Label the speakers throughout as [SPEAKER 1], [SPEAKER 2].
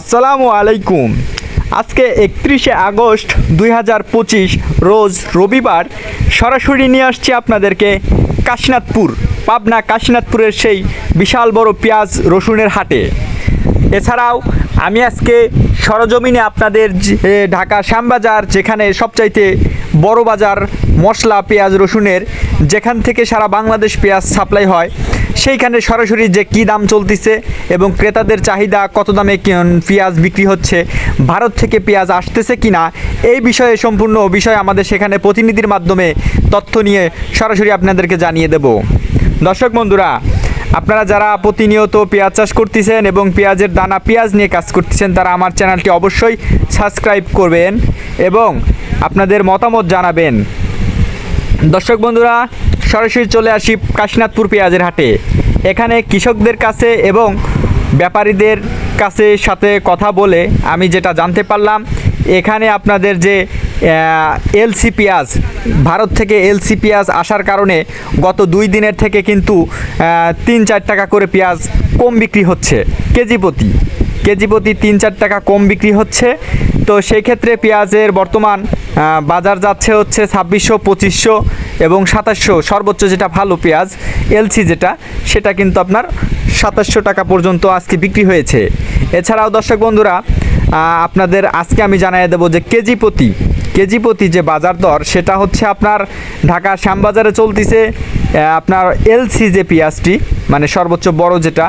[SPEAKER 1] আসসালামু আলাইকুম। আজকে একত্রিশে আগস্ট দুই হাজার পঁচিশ, রোজ রবিবার, সরাসরি নিয়ে আসছি আপনাদেরকে কাশীনাথপুর, পাবনা কাশীনাথপুরের সেই বিশাল বড় পেঁয়াজ রসুনের হাটে। এছাড়াও আমি আজকে সরজমিনে আপনাদের ঢাকা শ্যামবাজার যেখানে সবচাইতে বড় বাজার, মশলা, পেঁয়াজ, রসুনের যেখান থেকে সারা বাংলাদেশ পেঁয়াজ সাপ্লাই হয়, সেইখানে সরাসরি যে কী দাম চলতেছে এবং ক্রেতাদের চাহিদা কত দামে পেঁয়াজ বিক্রি হচ্ছে, ভারত থেকে পেঁয়াজ আসতেছে কি না এই বিষয়ে সম্পূর্ণ বিষয় আমাদের সেখানে প্রতিনিধির মাধ্যমে তথ্য নিয়ে সরাসরি আপনাদেরকে জানিয়ে দেব। দর্শক বন্ধুরা আপনারা যারা প্রতিনিয়ত পেঁয়াজ চাষ করতেছেন এবং পেঁয়াজের দানা পেঁয়াজ নিয়ে কাজ করতেছেন, তারা আমার চ্যানেলটি অবশ্যই সাবস্ক্রাইব করবেন এবং আপনাদের মতামত জানাবেন। দর্শক বন্ধুরা, সরাসরি চলে আসি কাশীনাথপুর পেঁয়াজের হাটে। এখানে কৃষকদের কাছে এবং ব্যাপারীদের কাছে সাথে কথা বলে আমি যেটা জানতে পারলাম, এখানে আপনাদের যে এলসি পেঁয়াজ, ভারত থেকে এলসি পেঁয়াজ আসার কারণে গত দুই দিনের থেকে কিন্তু তিন চার টাকা করে পেঁয়াজ কম বিক্রি হচ্ছে। কেজি প্রতি। কেজি প্রতি তিন চার টাকা কম বিক্রি হচ্ছে। তো সেই ক্ষেত্রে পেঁয়াজের বর্তমান বাজার যাচ্ছে হচ্ছে ছাব্বিশশো, পঁচিশশো এবং সাতাশশো সর্বোচ্চ যেটা ভালো পেঁয়াজ, এলসি যেটা, সেটা কিন্তু আপনার সাতাশশো টাকা পর্যন্ত আজকে বিক্রি হয়েছে। এছাড়াও দর্শক বন্ধুরা আপনাদের আজকে আমি জানিয়ে দেবো যে কেজি প্রতি কেজি প্রতি যে বাজার দর, সেটা হচ্ছে আপনার ঢাকা শ্যামবাজারে চলতেছে আপনার এলসি যে পেঁয়াজটি মানে সর্বোচ্চ বড় যেটা,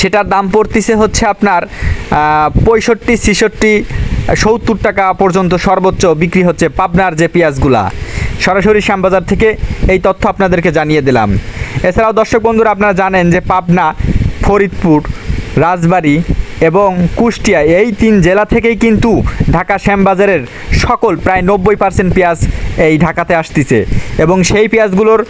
[SPEAKER 1] সেটার দাম পড়তিছে হচ্ছে আপনার পঁয়ষট্টি, ছিষট্টি, সত্তর টাকা পর্যন্ত সর্বোচ্চ বিক্রি হচ্ছে পাবনার যে পেঁয়াজগুলা। সরাসরি শ্যামবাজার থেকে এই তথ্য আপনাদেরকে জানিয়ে দিলাম। এছাড়াও দর্শক বন্ধুরা, আপনারা জানেন যে পাবনা, ফরিদপুর, রাজবাড়ী এবং কুষ্টিয়া, এই তিন জেলা থেকেই কিন্তু ঢাকা শ্যামবাজারের সকল প্রায় নব্বই পার্সেন্ট পেঁয়াজ এই ঢাকাতে আসতেছে। এবং সেই পেঁয়াজগুলোর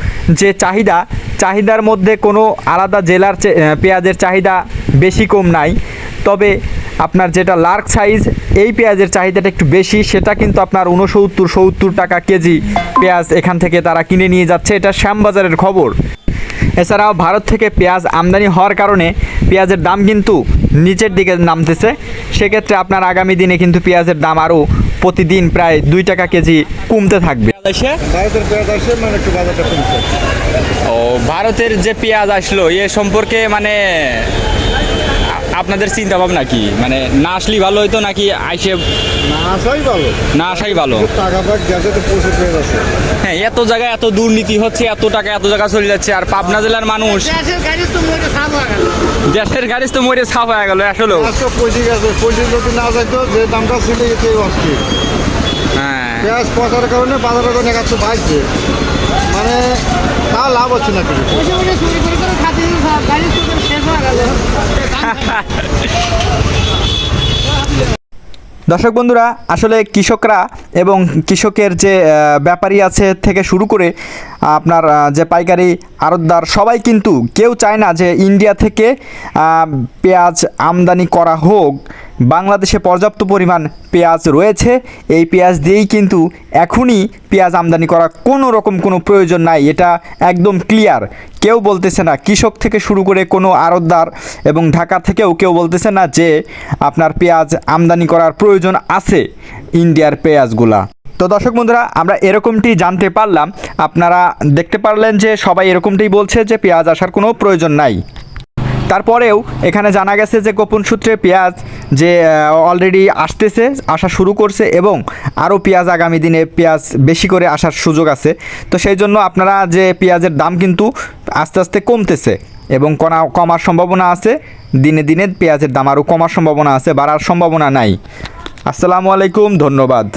[SPEAKER 1] যে চাহিদা, চাহিদার মধ্যে কোনো আলাদা জেলার পেঁয়াজের চাহিদা বেশি কম নাই। তবে আপনার যেটা লার্ক সাইজ, এই পেঁয়াজের চাহিদাটা একটু বেশি, সেটা কিন্তু আপনার উনসত্তর সত্তর টাকা কেজি পেঁয়াজ এখান থেকে তারা কিনে নিয়ে যাচ্ছে। এটা শ্যামবাজারের খবর। এছাড়াও ভারত থেকে পেঁয়াজ আমদানি হওয়ার কারণে পেঁয়াজের দাম কিন্তু নিচের দিকে নামতেছে। সেক্ষেত্রে আপনার আগামী দিনে কিন্তু পেঁয়াজের দাম আরও প্রতিদিন প্রায় দুই টাকা কেজি কমতে থাকবে।
[SPEAKER 2] মানে
[SPEAKER 3] ও ভারতের যে পেঁয়াজ আসলো এ সম্পর্কে মানে আপনাদের চিন্তা ভাবনা কি? মানে না আসলেই ভালো হইতো নাকি আইসে
[SPEAKER 2] না আসাই ভালো।
[SPEAKER 3] না আসাই ভালো?
[SPEAKER 2] টাকা গেছে তো প্রচুর
[SPEAKER 3] হ্যাঁ এত জায়গায় এত দুর্নীতি হচ্ছে এত টাকা এত জায়গা চলে যাচ্ছে আর পাবনা জেলার মানুষ
[SPEAKER 4] দেশের গাড়ি তো মরে সাফ হয়ে গেল।
[SPEAKER 3] দেশের গাড়ি তো মরে সাফ হয়ে গেল আসলেও
[SPEAKER 2] পঁচিশ গেছে পঁচিশ যদি না যাইতো যে দামটা ছিল এতে অস্থির
[SPEAKER 3] হ্যাঁ।
[SPEAKER 2] পেঁয়াজ পচার কারণে বাড়ছে। মানে তা লাভ হচ্ছে না কিছু।
[SPEAKER 1] দর্শক বন্ধুরা, আসলে কৃষকরা এবং কৃষকের যে ব্যাপারী আছে থেকে শুরু করে, আপনার যে পাইকারি আড়তদার সবাই কিন্তু কেউ চায় না যে ইন্ডিয়া থেকে পেঁয়াজ আমদানি করা হোক। বাংলাদেশে পর্যাপ্ত পরিমাণ পেঁয়াজ রয়েছে। এই পেঁয়াজ দিয়েই কিন্তু এখনই পেঁয়াজ আমদানি করা কোনো রকম কোনো প্রয়োজন নাই, এটা একদম ক্লিয়ার। কেউ বলতেছে না, কৃষক থেকে শুরু করে কোনো আড়তদার এবং ঢাকা থেকেও কেউ বলতেছে না যে আপনার পেঁয়াজ আমদানি করার প্রয়োজন আছে ইন্ডিয়ার পেঁয়াজগুলা। তো দর্শক বন্ধুরা, আমরা এরকমটি জানতে পারলাম। আপনারা দেখতে পারলেন যে সবাই এরকমটাই বলছে যে পেঁয়াজ আসার কোনো প্রয়োজন নাই। তারপরেও এখানে জানা গেছে যে গোপন সূত্রে পেঁয়াজ যে অলরেডি আসতেছে, আসা শুরু করছে এবং আরও পেঁয়াজ আগামী দিনে পেঁয়াজ বেশি করে আসার সুযোগ আছে। তো সেই জন্য আপনারা যে পেঁয়াজের দাম কিন্তু আস্তে আস্তে কমতেছে এবং কণা কমার সম্ভাবনা আছে। দিনে দিনে পেঁয়াজের দাম আরও কমার সম্ভাবনা আছে, বাড়ার সম্ভাবনা নাই। আসসালামু আলাইকুম, ধন্যবাদ।